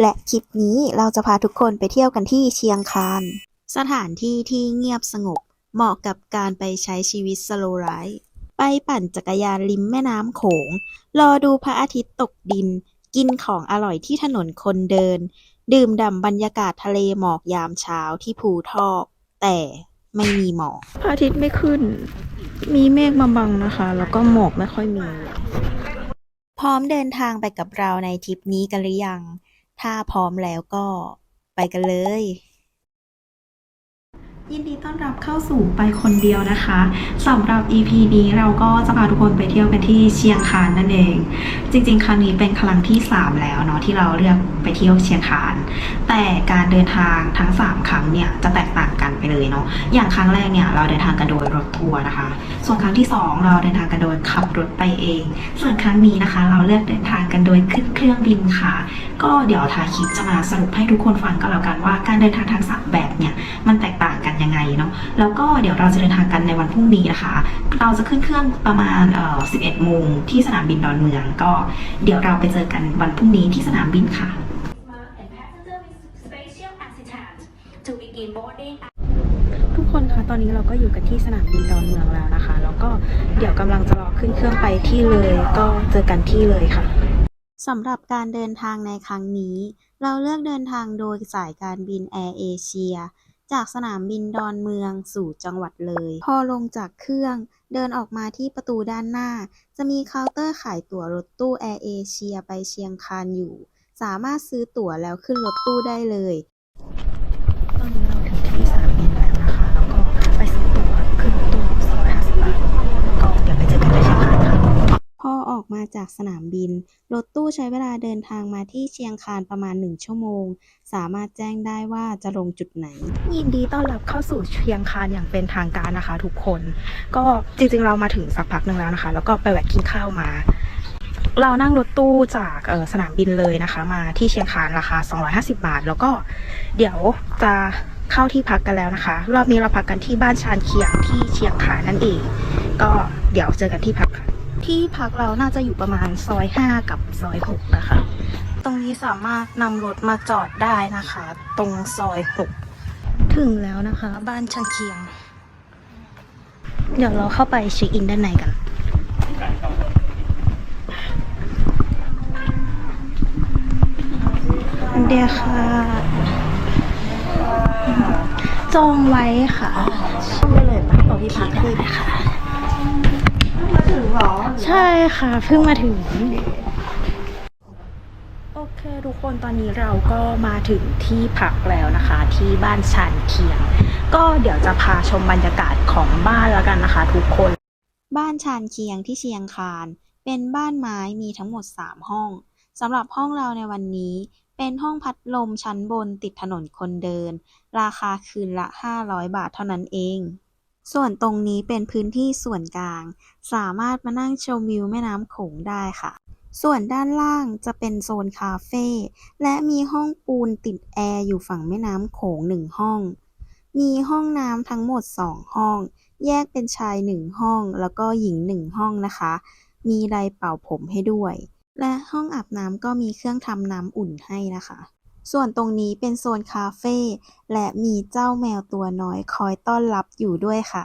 และคลิปนี้เราจะพาทุกคนไปเที่ยวกันที่เชียงคาน สถานที่ที่เงียบสงบ เหมาะกับการไปใช้ชีวิตสโลไลฟ์ไปปั่นจักรยานริมแม่น้ำโขง รอดูพระอาทิตย์ตกดิน กินของอร่อยที่ถนนคนเดิน ดื่มด่ำบรรยากาศทะเลหมอกยามเช้าที่ภูทอก แต่ไม่มีหมอกพระอาทิตย์ไม่ขึ้น มีเมฆมาบังนะคะ แล้วก็หมอกไม่ค่อยมี พร้อมเดินทางไปกับเราในทริปนี้กันหรือยัง ถ้าพร้อมแล้วก็ไปกันเลย ยินดีต้อนรับเข้าสู่ไปคนเดียวนะคะสำหรับ EP นี้เราก็จะพาทุกคนไปเที่ยวกันที่เชียงคานนั่นเอง จริง ๆ ครั้งนี้เป็นครั้งที่ 3 แล้วเนาะที่เราเลือกไปเที่ยวเชียงคานแต่การเดินทางทั้ง 3 ครั้งเนี่ยจะแตกต่างกันไปเลยเนาะอย่างครั้งแรกเนี่ยเราเดินทางกันโดยรถทัวร์นะคะ ส่วนครั้งที่ 2 เราเดินทางกันโดยขับรถไปเอง ส่วนครั้งนี้นะคะ เราเลือกเดินทางกันโดยขึ้นเครื่องบินค่ะ ก็เดี๋ยวทาคลิปจะมาสรุปให้ทุกคนฟังก็แล้วกันว่า การเดินทางทั้งสามแบบเนี่ยมันแตกต่างกันยังไงเนาะแล้วก็เดี๋ยวเราจะเดินทางกันในวันพรุ่งนี้นะคะ เราจะขึ้นเครื่องประมาณเอ่อ11โมงที่สนามบินดอนเมือง ก็เดี๋ยวเราไปเจอกันวันพรุ่งนี้ที่สนามบินค่ะ and passenger with special assistant to begin boarding ทุกคนคะตอนนี้เราก็อยู่กันที่สนามบินดอนเมืองแล้วนะคะ แล้วก็เดี๋ยวกำลังจะรอขึ้นเครื่องไปที่เลย ก็เจอกันที่เลยค่ะสำหรับการเดินทางในครั้งนี้ เราเลือกเดินทางโดยสายการบินแอร์เอเชีย จากสนามบินดอนเมืองสู่จังหวัดเลย พอลงจากเครื่องเดินออกมาที่ประตูด้านหน้า จะมีเคาน์เตอร์ขายตั๋วรถตู้แอร์เอเชียไปเชียงคานอยู่ สามารถซื้อตั๋วแล้วขึ้นรถตู้ได้เลย ตอนนี้เราถึง ออกมาจากสนามบิน รถตู้ใช้เวลาเดินทางมาที่เชียงคานประมาณ 1 ชั่วโมง สามารถแจ้งได้ว่าจะลงจุดไหน ยินดีต้อนรับเข้าสู่เชียงคานอย่างเป็นทางการนะคะ ทุกคน ก็จริงๆเรามาถึงสักพักหนึ่งแล้วนะคะ แล้วก็ไปแวะกินข้าวมาเรานั่งรถตู้จากสนามบินเลยนะคะ มาที่เชียงคานราคา 250 บาท แล้วก็เดี๋ยวจะเข้าที่พักกันแล้วนะคะ รอบนี้เราพักกันที่บ้านชานเคียงที่เชียงคานนั่นเอง ก็เดี๋ยวเจอกันที่พักค่ะ ที่พักเราน่าจะอยู่ประมาณซอย 5 กับซอย 6 นะคะ ตรงนี้สามารถนำรถมาจอดได้นะคะ ตรงซอย 6 ถึงแล้วนะคะ บ้านชางเคียง เดี๋ยวเราเข้าไปเช็คอินด้านในกันเดียค่ะ จองไว้ค่ะช่องไปเลยไปะบอกพี่พักได้ เลยค่ะใช่ค่ะเพิ่งมาถึง โอเคทุกคนตอนนี้เราก็มาถึงที่พักแล้วนะคะ ที่บ้านชานเคียง ก็เดี๋ยวจะพาชมบรรยากาศของบ้านแล้วกันนะคะ ทุกคน บ้านชานเคียงที่เชียงคาน เป็นบ้านไม้มีทั้งหมด 3 ห้องสำหรับห้องเราในวันนี้ เป็นห้องพัดลมชั้นบนติดถนนคนเดิน ราคาคืนละ 500 บาทเท่านั้นเอง ส่วนตรงนี้เป็นพื้นที่ส่วนกลาง สามารถมานั่งชมวิวแม่น้ำโขงได้ค่ะ ส่วนด้านล่างจะเป็นโซนคาเฟ่และมีห้องปูนติดแอร์อยู่ฝั่งแม่น้ำโขงหนึ่งห้อง มีห้องน้ำทั้งหมด2ห้อง แยกเป็นชายหนึ่งห้องแล้วก็หญิงหนึ่งห้องนะคะ มีไดร์เป่าผมให้ด้วย และห้องอาบน้ำก็มีเครื่องทำน้ำอุ่นให้นะคะ ส่วนตรงนี้เป็นโซนคาเฟ่และมีเจ้าแมวตัวน้อยคอยต้อนรับอยู่ด้วยค่ะ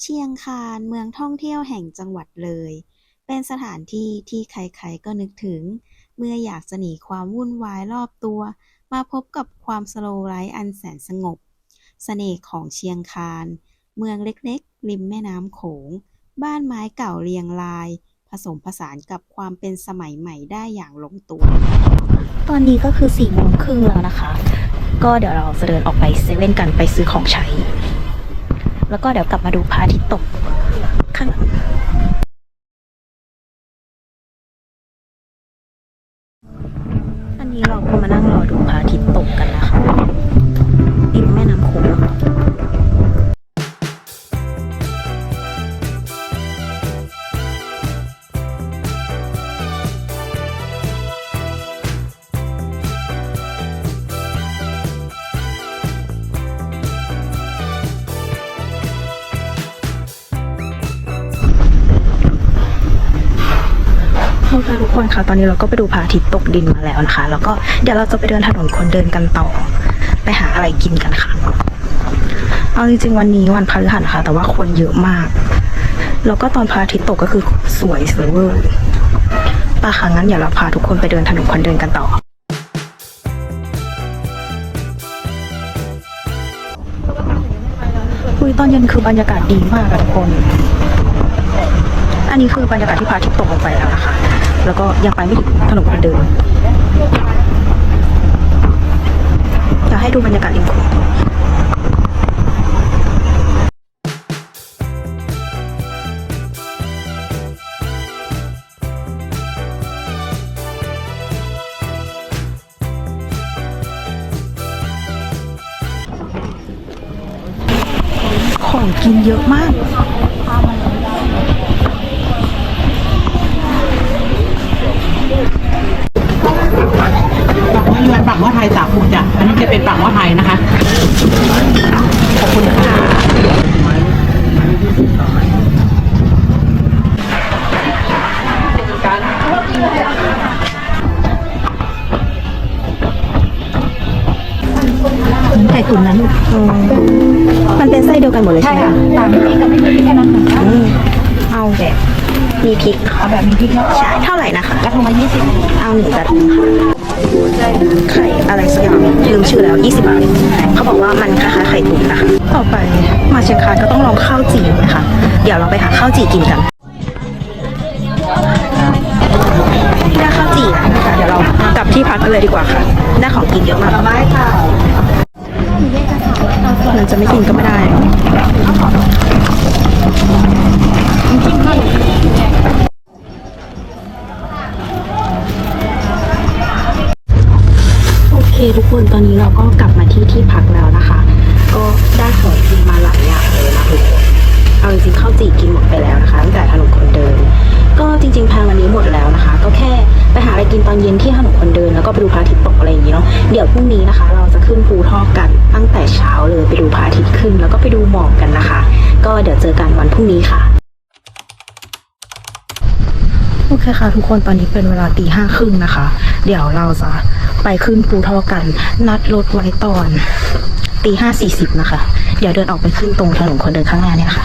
เชียงคานเมืองท่องเที่ยวแห่งจังหวัดเลย เป็นสถานที่ที่ใครๆก็นึกถึง เมื่ออยากจะหนีความวุ่นวายรอบตัว มาพบกับความสโลว์ไลฟ์อันแสนสงบเสน่ห์ของเชียงคาน เมืองเล็กๆ ริมแม่น้ำโขง บ้านไม้เก่าเรียงราย ผสมผสานกับความเป็นสมัยใหม่ได้อย่างลงตัว ตอนนี้ก็คือสี่โมงครึ่งแล้วนะคะ ก็เดี๋ยวเราจะเดินออกไปเซเว่นกันไปซื้อของใช้ แล้วก็เดี๋ยวกลับมาดูพระอาทิตย์ตกข้างอันนี้เราก็มานั่งรอดู ตอนนี้เราก็ไปดูพระอาทิตย์ตกดินมาแล้วนะคะ แล้วก็เดี๋ยวเราจะไปเดินถนนคนเดินกันต่อ ไปหาอะไรกินกันค่ะ เอาจริงๆวันนี้วันพฤหัสค่ะแต่ว่าคนเยอะมาก แล้วก็ตอนพระอาทิตย์ตกก็คือสวยสวยเวอร์ป่ะค่ะงั้นเดี๋ยวเราพาทุกคนไปเดินถนนคนเดินกันต่อคุยตอนเย็นคือบรรยากาศดีมากทุกคน อันนี้คือบรรยากาศที่พระอาทิตย์ตกลงไปแล้วนะคะ แล้วก็ยังไปไม่ถึงถนนคนเดินอยากให้ดูบรรยากาศริมโขงของกินเยอะมาก ยวนปากหม้อไทยสาคูจ้ะอันนี้จะเป็นปากหม้อไทยนะคะ ขอบคุณค่ะไข่ตุ๋นนั้นมันเป็นไส้เดียวกันหมดเลยใช่ไหมคะต่างที่กับไม่มีแค่นั้นเอาแบบมีพริก เอาแบบมีพริกเนาะใช่เท่าไหร่นะคะกระทงมายี่สิบเอาหนึ่งกระทงค่ะ ไข่อะไรสักอย่างลืมชื่อแล้วยี่สิบบาท เขาบอกว่ามันคล้ายๆไข่ตุ๋นนะคะ ต่อไปมาเชียงคานก็ต้องลองข้าวจี่นะคะ เดี๋ยวเราไปหาข้าวจี่กินกันได้ข้าวจี่แล้วนะคะเดี๋ยวเรากลับที่พักกันเลยดีกว่าค่ะ ได้ของกินเยอะมากมันจะไม่กินก็ไม่ได้ เคทุกคนตอนนี้เราก็กลับมาที่ที่พักแล้วนะคะ ก็ได้ของกินมาหลายอย่างเลยนะทุกคนเอาจริงๆข้าวจี่กินหมดไปแล้วนะคะตั้งแต่ถนนคนเดิน ก็จริงๆแพลนวันนี้หมดแล้วนะคะ ก็แค่ไปหาอะไรกินตอนเย็นที่ถนนคนเดิน แล้วก็ไปดูพระอาทิตย์ตกอะไรอย่างนี้เนาะเดี๋ยวพรุ่งนี้นะคะ เราจะขึ้นภูทอกกันตั้งแต่เช้าเลยไปดูพระอาทิตย์ขึ้น แล้วก็ไปดูหมอกกันนะคะ ก็เดี๋ยวเจอกันวันพรุ่งนี้ค่ะ โอเคค่ะทุกคนตอนนี้เป็นเวลาตีห้าครึ่งนะคะ เดี๋ยวเราจะไปขึ้นภูทอกกัน นัดรถไว้ตอนตีห้าสี่สิบนะคะ เดี๋ยวเดินออกไปขึ้นตรงถนนคนเดินข้างหน้าเนี่ยค่ะ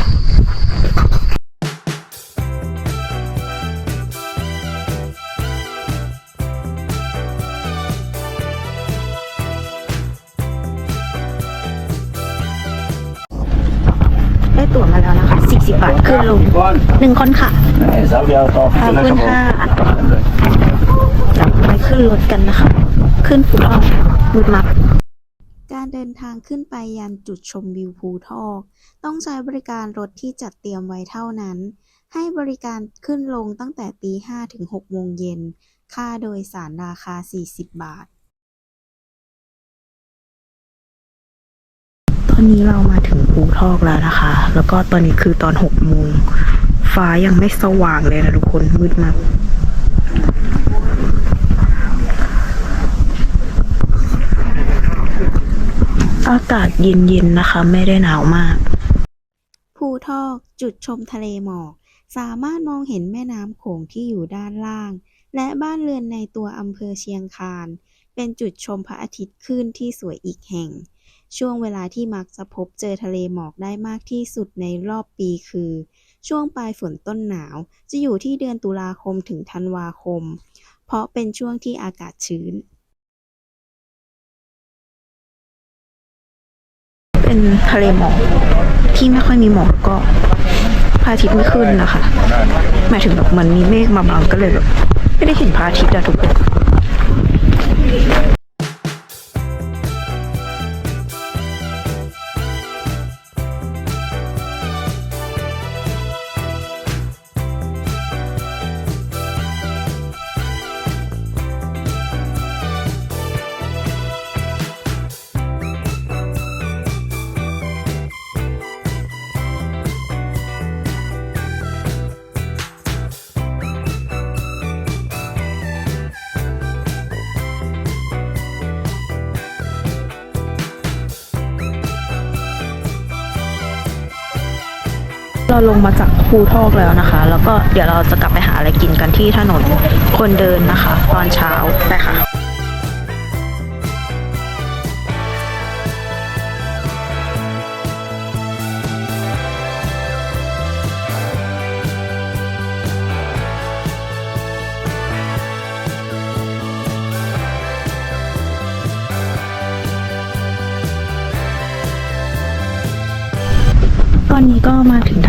ขึ้นลงหนึ่งคนค่ะสาวเดียวต่อขอบคุณค่ะเดี๋ยวไปขึ้นรถกันนะคะ ขึ้นภูทอกมุดมักการเดินทางขึ้นไปยันจุดชมวิวภูทอก ต้องใช้บริการรถที่จัดเตรียมไว้เท่านั้น ให้บริการขึ้นลงตั้งแต่ตี5ถึง6โมงเย็น ค่าโดยสารราคา 40 บาท ตอนนี้เรามาถึงภูทอกแล้วนะคะ แล้วก็ตอนนี้คือตอน6โมงฟ้ายังไม่สว่างเลยนะทุกคนมืดมากอากาศเย็นๆนะคะ ไม่ได้หนาวมากภูทอกจุดชมทะเลหมอก สามารถมองเห็นแม่น้ำโขงที่อยู่ด้านล่าง และบ้านเรือนในตัวอำเภอเชียงคาน เป็นจุดชมพระอาทิตย์ขึ้นที่สวยอีกแห่ง ช่วงเวลาที่มักจะพบเจอทะเลหมอกได้มากที่สุดในรอบปีคือ ช่วงปลายฝนต้นหนาว จะอยู่ที่เดือนตุลาคมถึงธันวาคม เพราะเป็นช่วงที่อากาศชื้น เป็นทะเลหมอกที่ไม่ค่อยมีหมอกแล้วก็พระอาทิตย์ไม่ขึ้นนะคะ หมายถึงแบบมันมีเมฆมาบังก็เลยแบบ ไม่ได้เห็นพระอาทิตย์อะทุกคน เราลงมาจากภูทอกแล้วนะคะ แล้วก็เดี๋ยวเราจะกลับไปหาอะไรกินกันที่ถนนคนเดินนะคะ ตอนเช้าไปค่ะตอนนี้ก็มาถึง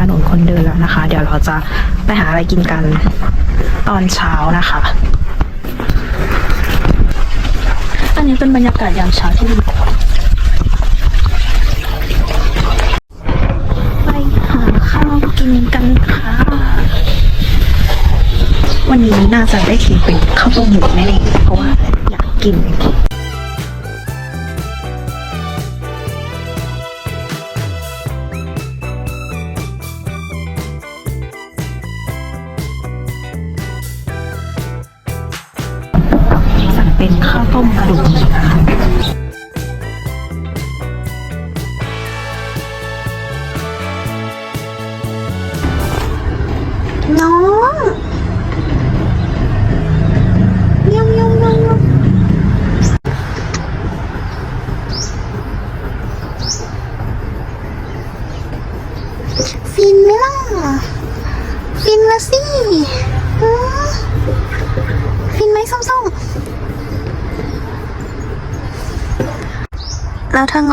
เดินแล้วนะคะ เดี๋ยวเราจะไปหาอะไรกินกันตอนเช้านะคะ อันนี้เป็นบรรยากาศยามเช้าที่ดีไปหาข้าวกินกันค่ะ วันนี้น่าจะได้กินเป็นข้าวต้มหมูแน่ๆเพราะว่าอยากกิน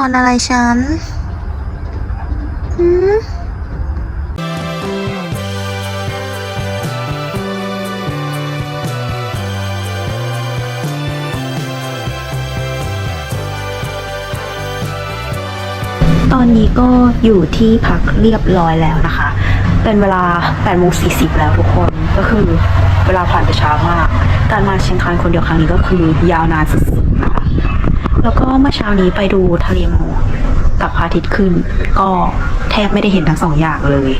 อนอะไรฉันหืมตอนนี้ก็อยู่ที่พักเรียบร้อยแล้วนะคะ เป็นเวลา8โมง40 แล้วทุกคน ก็คือเวลาผ่านไปช้ามาก การมาเชียงคานคนเดียวครั้งนี้ก็คือยาวนานสุดๆนะคะ แล้วก็เมื่อเช้านี้ไปดูทะเลหมอกกับพระอาทิตย์ขึ้น ก็แทบไม่ได้เห็นทั้งสองอย่างเลย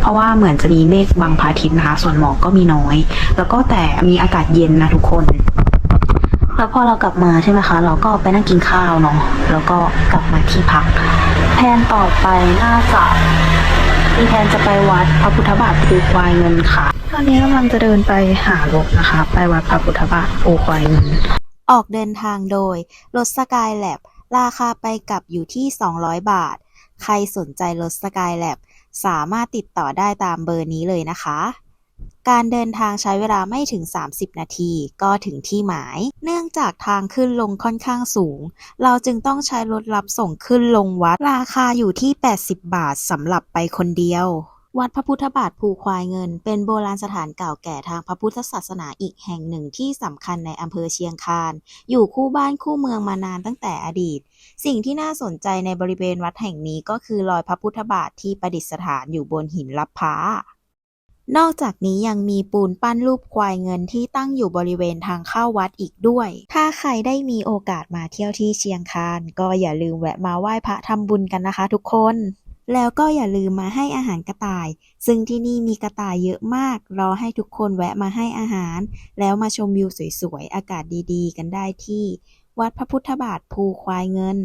เพราะว่าเหมือนจะมีเมฆบังพระอาทิตย์นะคะ ส่วนหมอกก็มีน้อย แล้วก็แต่มีอากาศเย็นนะทุกคน แล้วพอเรากลับมาใช่ไหมคะ เราก็ไปนั่งกินข้าวเนาะแล้วก็กลับมาที่พักแผนต่อไปน่าจะมีแผนจะไปวัดพระพุทธบาทปูควายเงินค่ะ ตอนนี้กำลังจะเดินไปหารถนะคะ ไปวัดพระพุทธบาทปูควายเงิน ออกเดินทางโดย รถสกายแลบราคาไปกลับอยู่ที่ 200 บาท ใครสนใจรถสกายแลบสามารถติดต่อได้ตามเบอร์นี้เลยนะคะ การเดินทางใช้เวลาไม่ถึง 30 นาที ก็ถึงที่หมาย เนื่องจากทางขึ้นลงค่อนข้างสูง เราจึงต้องใช้รถรับส่งขึ้นลงวัด ราคาอยู่ที่ 80 บาทสำหรับไปคนเดียว วัดพระพุทธบาทภูควายเงิน เป็นโบราณสถานเก่าแก่ทางพระพุทธศาสนาอีกแห่งหนึ่งที่สำคัญในอำเภอเชียงคาน อยู่คู่บ้านคู่เมืองมานานตั้งแต่อดีต สิ่งที่น่าสนใจในบริเวณวัดแห่งนี้ก็คือรอยพระพุทธบาทที่ประดิษฐานอยู่บนหินลับพ้านอกจากนี้ยังมีปูนปั้นรูปควายเงินที่ตั้งอยู่บริเวณทางเข้าวัดอีกด้วย ถ้าใครได้มีโอกาสมาเที่ยวที่เชียงคาน ก็อย่าลืมแวะมาไหว้พระทำบุญกันนะคะทุกคน แล้วก็อย่าลืมมาให้อาหารกระต่าย ซึ่งที่นี่มีกระต่ายเยอะมาก รอให้ทุกคนแวะมาให้อาหาร แล้วมาชมวิวสวยๆ อากาศดีๆ กันได้ที่ วัดพระพุทธบาทภูควายเงิน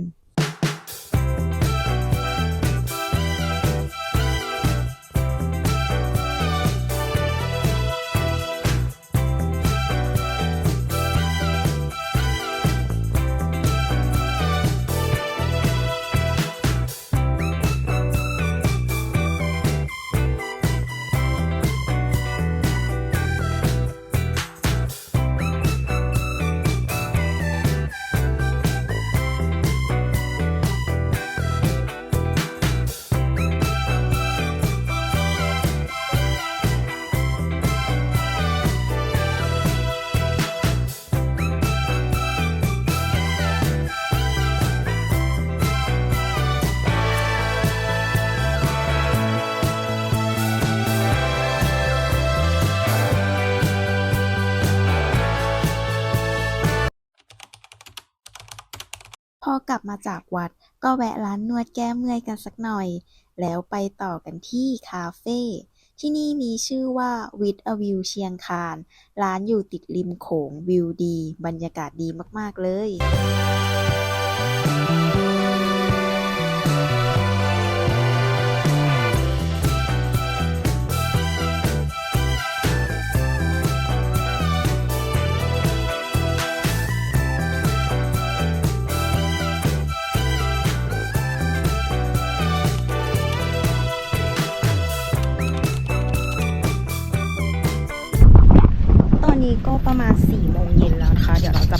อกลับมาจากวัดก็แวะร้านนวดแก้เมื่อยกันสักหน่อย แล้วไปต่อกันที่คาเฟ่ที่นี่มีชื่อว่า With a View เชียงคาน ร้านอยู่ติดริมโขงวิวดี บรรยากาศดีมาก ๆ เลย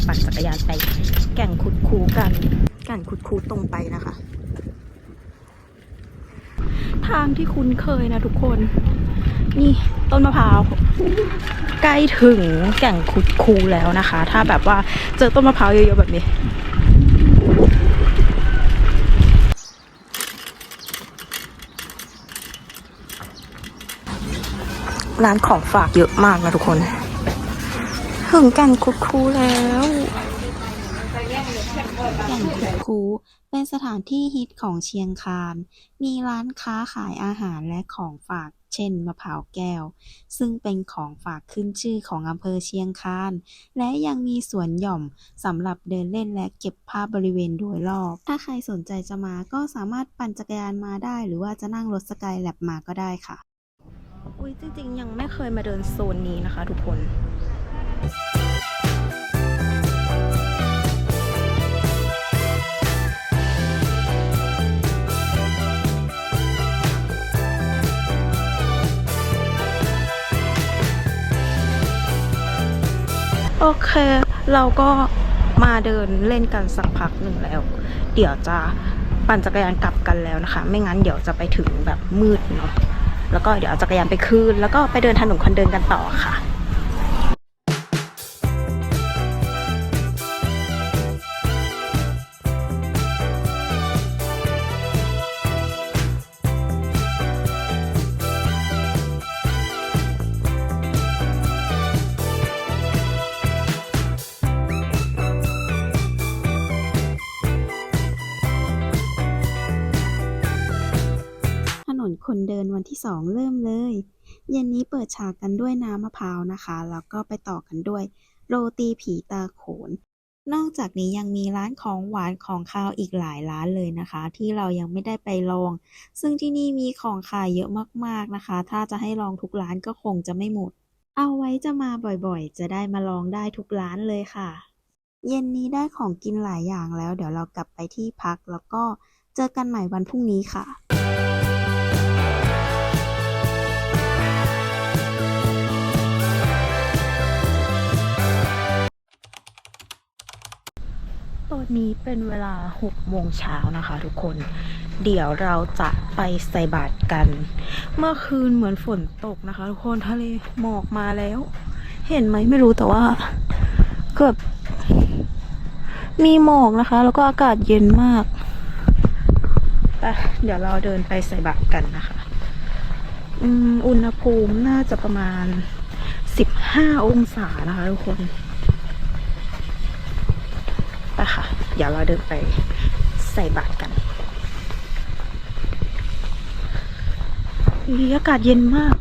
ปั่นจักรยานไป แก่งคุดคูกัน แก่งคุดคูตรงไปนะคะ ทางที่คุ้นเคยนะทุกคน นี่ต้นมะพร้าวใกล้ถึงแก่งคุดคูแล้วนะคะ ถ้าแบบว่าเจอต้นมะพร้าวเยอะๆแบบนี้ร้านของฝากเยอะมากนะทุกคน ถึงแก่งคุดคูแล้วแก่งคุดคูเป็นสถานที่ฮิตของเชียงคาน มีร้านค้าขายอาหารและของฝาก เช่นมะพร้าวแก้ว ซึ่งเป็นของฝากขึ้นชื่อของอำเภอเชียงคาน และยังมีสวนหย่อมสำหรับเดินเล่นและเก็บภาพบริเวณโดยรอบ ถ้าใครสนใจจะมาก็สามารถปั่นจักรยานมาได้ หรือว่าจะนั่งรถสกายแลบมาก็ได้ค่ะ อุ้ยจริงๆ ยังไม่เคยมาเดินโซนนี้นะคะ ทุกคน โอเค เราก็มาเดินเล่นกันสักพักหนึ่งแล้ว เดี๋ยวจะปั่นจักรยานกลับกันแล้วนะคะ ไม่งั้นเดี๋ยวจะไปถึงแบบมืดเนาะ แล้วก็เดี๋ยวเอาจักรยานไปคืน แล้วก็ไปเดินถนนคนเดินกันต่อค่ะ สองเริ่มเลย เย็นนี้เปิดฉากกันด้วยน้ำมะพร้าวนะคะ แล้วก็ไปต่อกันด้วย โรตีผีตาโขน นอกจากนี้ยังมีร้านของหวานของคาวอีกหลายร้านเลยนะคะ ที่เรายังไม่ได้ไปลอง ซึ่งที่นี่มีของขายเยอะมากๆนะคะ ถ้าจะให้ลองทุกร้านก็คงจะไม่หมด เอาไว้จะมาบ่อยๆ จะได้มาลองได้ทุกร้านเลยค่ะ เย็นนี้ได้ของกินหลายอย่างแล้ว เดี๋ยวเรากลับไปที่พักแล้วก็เจอกันใหม่วันพรุ่งนี้ค่ะ ตอนนี้เป็นเวลา6โมงเช้านะคะทุกคน เดี๋ยวเราจะไปใส่บาตรกัน เมื่อคืนเหมือนฝนตกนะคะ ทุกคนทะเลหมอกมาแล้ว เห็นไหมไม่รู้แต่ว่าเกือบมีหมอกนะคะ แล้วก็อากาศเย็นมากปเดี๋ยวเราเดินไปใส่บาตรกันนะคะ อุณหภูมิน่าจะประมาณ 15 องศานะคะทุกคน ค่ะ เดี๋ยวเราเดินไปใส่บาตรกันอุ๊ยอากาศเย็นมาก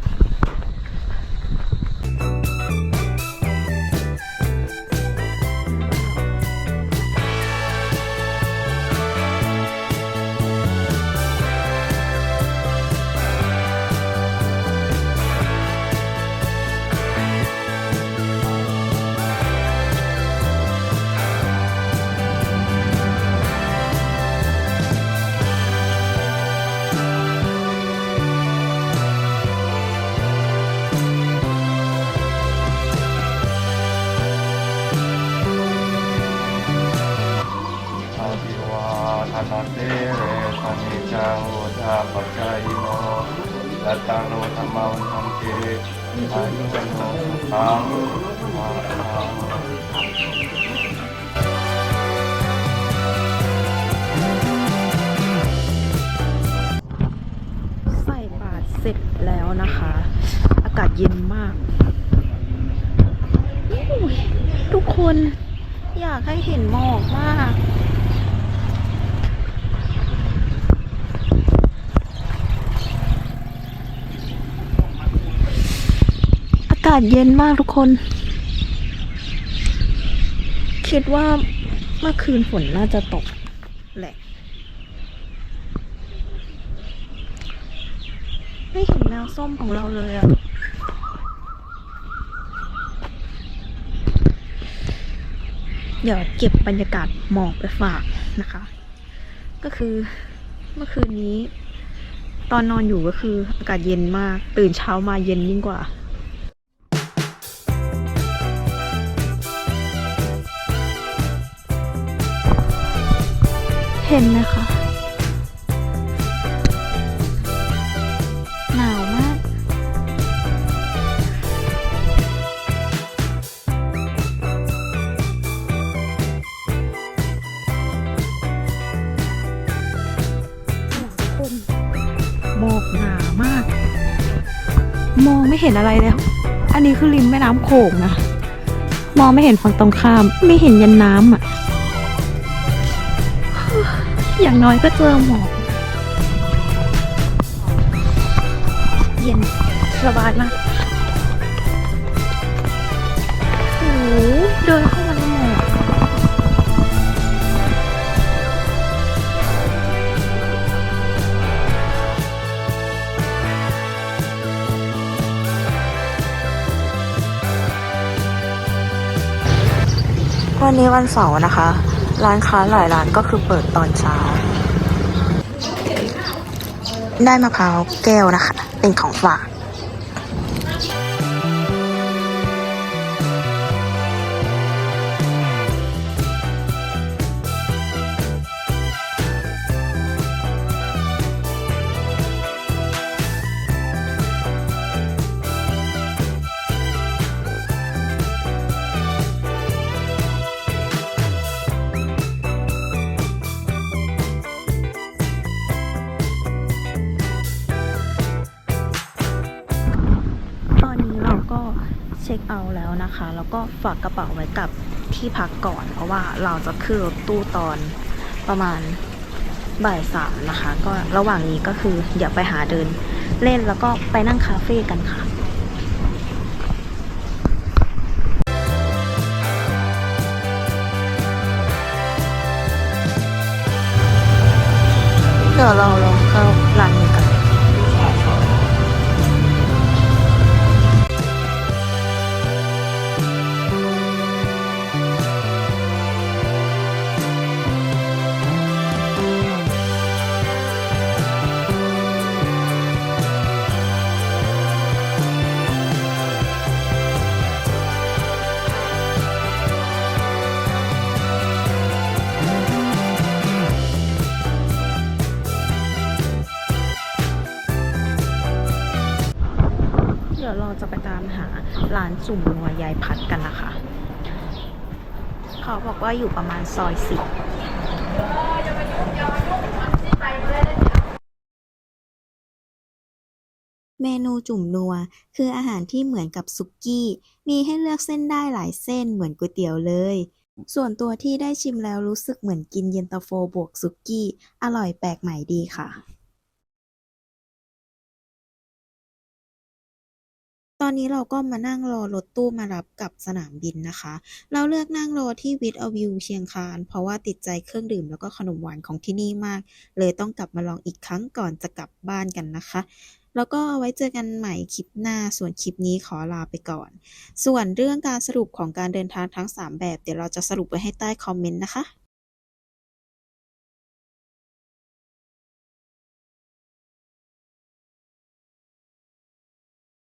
ทุกคนอยากให้เห็นหมอกมากอากาศเย็นมากทุกคน คิดว่าเมื่อคืนฝนน่าจะตกแหละ ไม่เห็นแมวส้มของเราเลยอะ เดี๋ยวเก็บบรรยากาศหมอกไปฝากนะคะ ก็คือเมื่อคืนนี้ ตอนนอนอยู่ก็คืออากาศเย็นมาก ตื่นเช้ามาเย็นยิ่งกว่าเห็นไหมคะ เห็นอะไรแล้ว อันนี้คือริมแม่น้ำโขงนะ มองไม่เห็นฝั่งตรงข้าม ไม่เห็นยันน้ำอะ อย่างน้อยก็เจอหมอก เย็นสบายมาก นี้วันเสาร์นะคะ ร้านค้าหลายร้านก็คือเปิดตอนเช้า ได้มะพร้าวแก้วนะคะ เป็นของฝาก เอาแล้วนะคะ แล้วก็ฝากกระเป๋าไว้กับที่พักก่อน เพราะว่าเราจะขึ้นรถตู้ตอนประมาณบ่ายสามนะคะ ก็ระหว่างนี้ก็คือเดี๋ยวไปหาเดินเล่นแล้วก็ไปนั่งคาเฟ่กันค่ะเดี๋ยวเราานจุ่มนัวยายพัดกันนะคะ เขาบอกว่าอยู่ประมาณซอยสิบเมนูจุ่มนัว คืออาหารที่เหมือนกับซุกี้ มีให้เลือกเส้นได้หลายเส้นเหมือนก๋วยเตี๋ยวเลย ส่วนตัวที่ได้ชิมแล้วรู้สึกเหมือนกินเย็นตาโฟบวกซุกี้ อร่อยแปลกใหม่ดีค่ะ ตอนนี้เราก็มานั่งรอรถตู้มารับกลับสนามบินนะคะ เราเลือกนั่งรอที่วิทอวิวเชียงคาน เพราะว่าติดใจเครื่องดื่มแล้วก็ขนมหวานของที่นี่มาก เลยต้องกลับมาลองอีกครั้งก่อนจะกลับบ้านกันนะคะ แล้วก็เอาไว้เจอกันใหม่คลิปหน้า ส่วนคลิปนี้ขอลาไปก่อน ส่วนเรื่องการสรุปของการเดินทางทั้ง 3 แบบ เดี๋ยวเราจะสรุปไว้ให้ใต้คอมเมนต์นะคะ